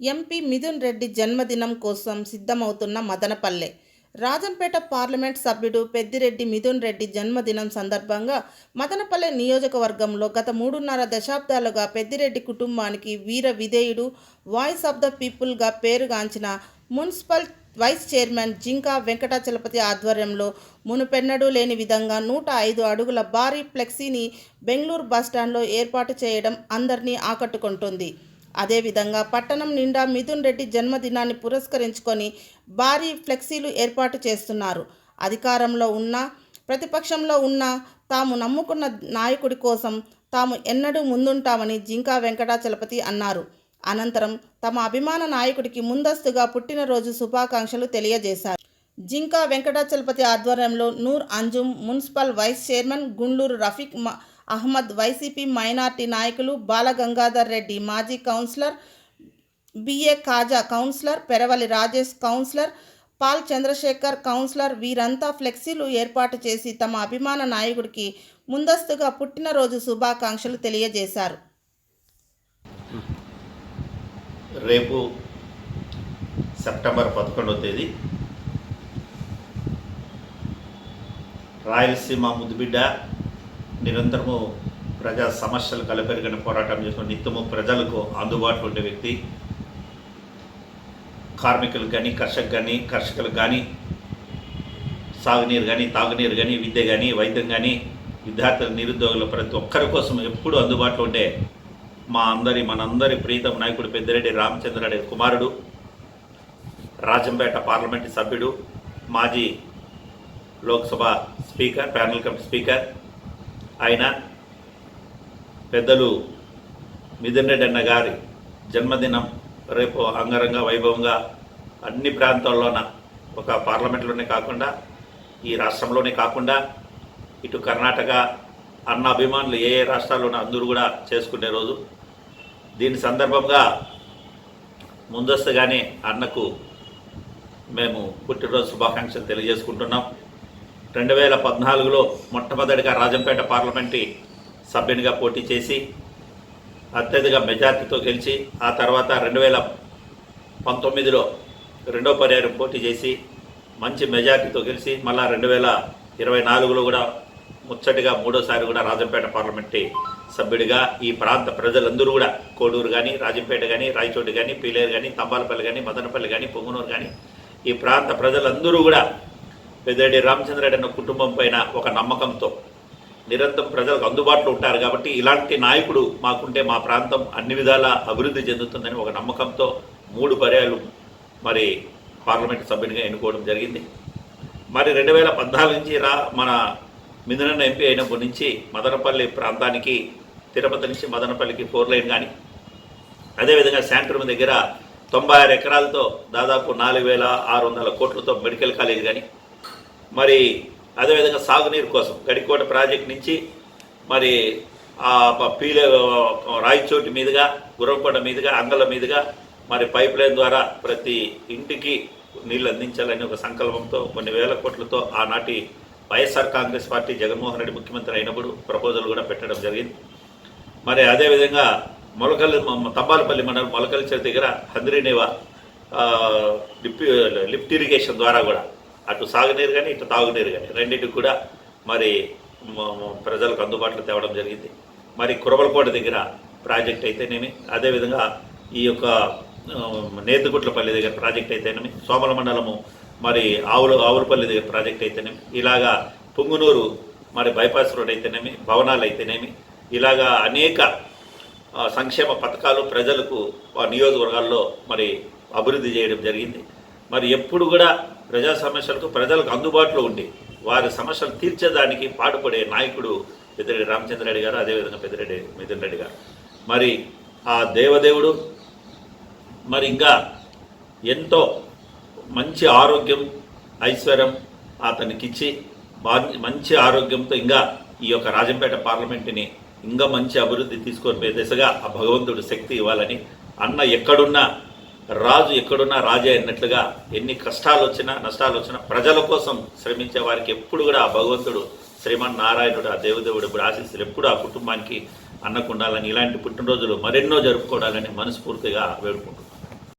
MP Mithun Reddy జన్మదినం కోసం సిద్ధమవుతున్న మదనపల్లె. రాజంపేట పార్లమెంట్ సభ్యుడు పెద్దిరెడ్డి మిథున్ రెడ్డి జన్మదినం సందర్భంగా మదనపల్లె నియోజకవర్గంలో గత మూడున్నర దశాబ్దాలుగా పెద్దిరెడ్డి కుటుంబానికి వీర విధేయుడు వాయిస్ ఆఫ్ ద పీపుల్గా పేరుగాంచిన municipal vice chairman Jinka Venkatachalapathi ఆధ్వర్యంలో మునుపెన్నడూ లేని విధంగా నూట ఐదు అడుగుల భారీ ఫ్లెక్సీని బెంగళూరు బస్టాండ్లో ఏర్పాటు చేయడం అందరినీ ఆకట్టుకుంటుంది. అదేవిధంగా పట్టణం నిండా మిథున్ రెడ్డి జన్మదినాన్ని పురస్కరించుకొని భారీ ఫ్లెక్సీలు ఏర్పాటు చేస్తున్నారు. అధికారంలో ఉన్న ప్రతిపక్షంలో ఉన్న తాము నమ్ముకున్న నాయకుడి కోసం తాము ఎన్నడూ ముందుంటామని జింకా వెంకటాచలపతి అన్నారు. అనంతరం తమ అభిమాన నాయకుడికి ముందస్తుగా పుట్టినరోజు శుభాకాంక్షలు తెలియజేశారు. జింకా వెంకటాచలపతి ఆధ్వర్యంలో Noor Anjum municipal vice chairman Gunduru Rafiq మా అహ్మద్ వైసీపీ మైనార్టీ నాయకులు బాలగంగాధర్ రెడ్డి మాజీ councillor BA Kaja councillor Peravali Rajesh councillor Paul Chandrasekhar councillor వీరంతా ఫ్లెక్సీలు ఏర్పాటు చేసి తమ అభిమాన నాయకుడికి ముందస్తుగా పుట్టినరోజు శుభాకాంక్షలు తెలియజేశారు. రేపు సెప్టెంబర్ పదకొండవ తేదీ రాయలసీమ ముద్దుబిడ్డ నిరంతరము ప్రజా సమస్యలు కలపెరిగిన పోరాటం చేస్తున్న నిత్యము ప్రజలకు అందుబాటులో ఉండే వ్యక్తి. కార్మికులకు కానీ కర్షకు కానీ కర్షకులకు కానీ సాగునీరు కానీ తాగునీరు కానీ విద్య కానీ వైద్యం కానీ విద్యార్థుల నిరుద్యోగులు ప్రతి ఒక్కరి కోసం ఎప్పుడూ అందుబాటులో ఉండే మా అందరి మనందరి ప్రీతం నాయకుడు పెద్దిరెడ్డి రామచంద్రరెడ్డి కుమారుడు రాజంపేట పార్లమెంటు సభ్యుడు మాజీ Lok Sabha speaker panel committee speaker ఆయన పెద్దలు మిథున్ రెడ్డి అన్న గారి జన్మదినం రేపు అంగరంగ వైభవంగా అన్ని ప్రాంతాల్లోన ఒక పార్లమెంట్లోనే కాకుండా ఈ రాష్ట్రంలోనే కాకుండా ఇటు కర్ణాటక అన్న అభిమానులు ఏ ఏ రాష్ట్రాల్లోనూ అందరూ కూడా చేసుకునే రోజు. దీని సందర్భంగా ముందస్తుగానే అన్నకు మేము పుట్టినరోజు శుభాకాంక్షలు తెలియజేసుకుంటున్నాం. రెండు వేల పద్నాలుగులో మొట్టమొదటిగా రాజంపేట పార్లమెంటు సభ్యునిగా పోటీ చేసి అత్యధిక మెజార్టీతో గెలిచి ఆ తర్వాత రెండు వేల పంతొమ్మిదిలో రెండో పర్యాయం పోటీ చేసి మంచి మెజార్టీతో గెలిచి మళ్ళా రెండు వేల ఇరవై నాలుగులో కూడా ముచ్చటిగా మూడోసారి కూడా రాజంపేట పార్లమెంటు సభ్యుడిగా ఈ ప్రాంత ప్రజలందరూ కూడా కోడూరు కానీ రాజంపేట కానీ రాయచోటి కానీ పీలేరు కానీ తంబాలపల్లి కానీ మదనపల్లి కానీ పొంగునూరు కానీ ఈ ప్రాంత ప్రజలందరూ కూడా పెద్దిరెడ్డి రామచంద్రరెడ్డి అన్న కుటుంబం పైన ఒక నమ్మకంతో నిరంతరం ప్రజలకు అందుబాటులో ఉంటారు కాబట్టి ఇలాంటి నాయకుడు మాకుంటే మా ప్రాంతం అన్ని విధాలా అభివృద్ధి చెందుతుందని ఒక నమ్మకంతో మూడు పర్యాలు మరి పార్లమెంట్ సభ్యునిగా ఎన్నుకోవడం జరిగింది. మరి రెండు వేల పద్నాలుగు నుంచి రా మన మిథునన్న ఎంపీ అయినప్పటి నుంచి మదనపల్లి ప్రాంతానికి తిరుపతి నుంచి మదనపల్లికి ఫోర్ లైన్ కానీ అదేవిధంగా శాంట్రమ్ దగ్గర తొంభై ఆరు ఎకరాలతో దాదాపు నాలుగు వేల ఆరు వందల కోట్లతో మెడికల్ కాలేజ్ కానీ మరి అదేవిధంగా సాగునీరు కోసం గడికోట ప్రాజెక్ట్ నుంచి మరి ఆ ప- పీలే రాయచోటి మీదుగా గుర్రంకోట మీదుగా అంగల మీదుగా మరి పైప్ లైన్ ద్వారా ప్రతి ఇంటికి నీళ్ళు అందించాలని ఒక సంకల్పంతో కొన్ని వేల కోట్లతో ఆనాటి వైఎస్ఆర్ కాంగ్రెస్ పార్టీ జగన్మోహన్ రెడ్డి ముఖ్యమంత్రి అయినప్పుడు ప్రపోజల్ కూడా పెట్టడం జరిగింది. మరి అదేవిధంగా మొలకల్ తంబాలపల్లి మండలం మొలకల్చర్ దగ్గర హంద్రీనేవా ఆ, లిప్ లిఫ్ట్ ఇరిగేషన్ ద్వారా కూడా అటు సాగునీరు కానీ ఇటు తాగునీరు కానీ రెండింటికి కూడా మరి ప్రజలకు అందుబాటులో తేవడం జరిగింది. మరి కురవలకోట దగ్గర ప్రాజెక్ట్ అయితేనేమి అదేవిధంగా ఈ యొక్క నేతగుట్లపల్లి దగ్గర ప్రాజెక్ట్ అయితేనేమి సోమల మండలము మరి ఆవుల ఆవులపల్లి దగ్గర ప్రాజెక్ట్ అయితేనేమి ఇలాగా పుంగునూరు మరి బైపాస్ రోడ్ అయితేనేమి భవనాలు అయితేనేమి ఇలాగా అనేక సంక్షేమ పథకాలు ప్రజలకు నియోజకవర్గాల్లో మరి అభివృద్ధి చేయడం జరిగింది. మరి ఎప్పుడు కూడా ప్రజా సమస్యలకు ప్రజలకు అందుబాటులో ఉండి వారి సమస్యలు తీర్చేదానికి పాటుపడే నాయకుడు పెద్దిరెడ్డి రామచంద్రరెడ్డి గారు అదేవిధంగా పెద్దిరెడ్డి మిథున్ రెడ్డి గారు. మరి ఆ దేవదేవుడు మరి ఇంకా ఎంతో మంచి ఆరోగ్యం ఐశ్వర్యం అతనికిచ్చి మంచి ఆరోగ్యంతో ఇంకా ఈ యొక్క రాజంపేట పార్లమెంటుని ఇంకా మంచి అభివృద్ధి తీసుకొని పోయే దిశగా ఆ భగవంతుడు శక్తి ఇవ్వాలని అన్న ఎక్కడున్నా రాజు ఎక్కడున్నా రాజే అన్నట్లుగా ఎన్ని కష్టాలు వచ్చినా నష్టాలు వచ్చినా ప్రజల కోసం శ్రమించే వారికి ఎప్పుడు కూడా ఆ భగవంతుడు శ్రీమన్నారాయణుడు ఆ దేవదేవుడు ఇప్పుడు ఆశీస్సులు ఎప్పుడు ఆ కుటుంబానికి అన్నకు ఉండాలని ఇలాంటి పుట్టినరోజులు మరెన్నో జరుపుకోవాలని మనస్ఫూర్తిగా వేడుకుంటున్నాను